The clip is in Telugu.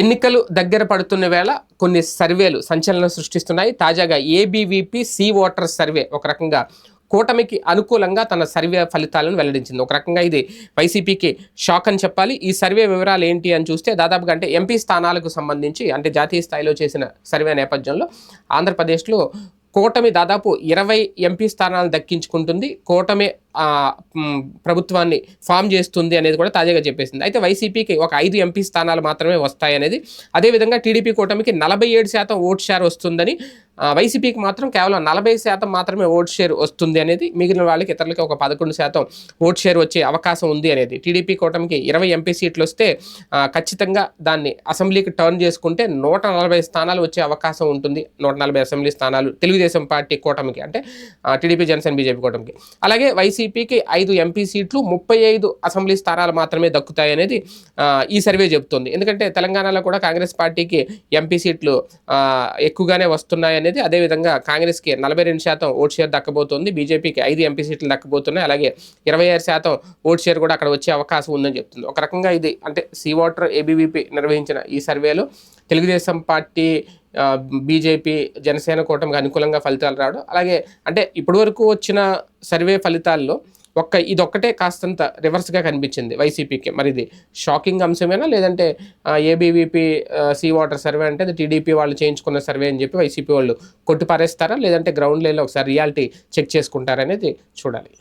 ఎన్నికలు దగ్గర పడుతున్న వేళ కొన్ని సర్వేలు సంచలనం సృష్టిస్తున్నాయి. తాజాగా ఏబీవీపీ సీ ఓటర్ సర్వే ఒక రకంగా కూటమికి అనుకూలంగా తన సర్వే ఫలితాలను వెల్లడించింది. ఒక రకంగా ఇది వైసీపీకి షాక్ అని చెప్పాలి. ఈ సర్వే వివరాలు ఏంటి అని చూస్తే దాదాపుగా అంటే ఎంపీ స్థానాలకు సంబంధించి అంటే జాతీయ స్థాయిలో చేసిన సర్వే నేపథ్యంలో ఆంధ్రప్రదేశ్లో కూటమి దాదాపు ఇరవై ఎంపీ స్థానాలను దక్కించుకుంటుంది. కూటమి ప్రభుత్వాన్ని ఫామ్ చేస్తుంది అనేది కూడా తాజాగా చెప్పేసింది. అయితే వైసీపీకి ఒక ఐదు ఎంపీ స్థానాలు మాత్రమే వస్తాయనేది అదేవిధంగా టీడీపీ కూటమికి నలభై ఏడు శాతం ఓట్ షేర్ వస్తుందని వైసీపీకి మాత్రం కేవలం నలభై శాతం మాత్రమే ఓట్ షేర్ వస్తుంది అనేది మిగిలిన వాళ్ళకి ఇతరులకి ఒక పదకొండు శాతం ఓట్ షేర్ వచ్చే అవకాశం ఉంది అనేది. టీడీపీ కూటమికి ఇరవై ఎంపీ సీట్లు వస్తే ఖచ్చితంగా దాన్ని అసెంబ్లీకి టర్న్ చేసుకుంటే నూట నలభై స్థానాలు వచ్చే అవకాశం ఉంటుంది. నూట నలభై అసెంబ్లీ స్థానాలు తెలుగుదేశం పార్టీ కూటమికి అంటే టీడీపీ జనసేన బీజేపీ కూటమికి. అలాగే వైసీపీ వైసీపీకి ఐదు ఎంపీ సీట్లు ముప్పై ఐదు అసెంబ్లీ స్థానాలు మాత్రమే దక్కుతాయి అనేది ఈ సర్వే చెబుతుంది. ఎందుకంటే తెలంగాణలో కూడా కాంగ్రెస్ పార్టీకి ఎంపీ సీట్లు ఎక్కువగానే వస్తున్నాయి అనేది అదేవిధంగా కాంగ్రెస్కి నలభై రెండు శాతం ఓట్ షేర్ దక్కబోతోంది బీజేపీకి ఐదు ఎంపీ సీట్లు దక్కబోతున్నాయి అలాగే ఇరవై ఆరు శాతం ఓట్ షేర్ కూడా అక్కడ వచ్చే అవకాశం ఉందని చెప్తుంది. ఒక రకంగా ఇది అంటే సీ వాటర్ ఏబీవీపీ నిర్వహించిన ఈ సర్వేలో తెలుగుదేశం పార్టీ బీజేపీ జనసేన కూటమికి అనుకూలంగా ఫలితాలు రావడం. అలాగే అంటే ఇప్పటివరకు వచ్చిన సర్వే ఫలితాల్లో ఒక్క ఇదొక్కటే కాస్తంత రివర్స్గా కనిపించింది వైసీపీకి. మరి ఇది షాకింగ్ అంశమేనా? లేదంటే ఏబీవీపీ సీ వాటర్ సర్వే అంటే అది టీడీపీ వాళ్ళు చేయించుకున్న సర్వే అని చెప్పి వైసీపీ వాళ్ళు కొట్టిపారేస్తారా? లేదంటే గ్రౌండ్ లెవెల్లో ఒకసారి రియాలిటీ చెక్ చేసుకుంటారనేది చూడాలి.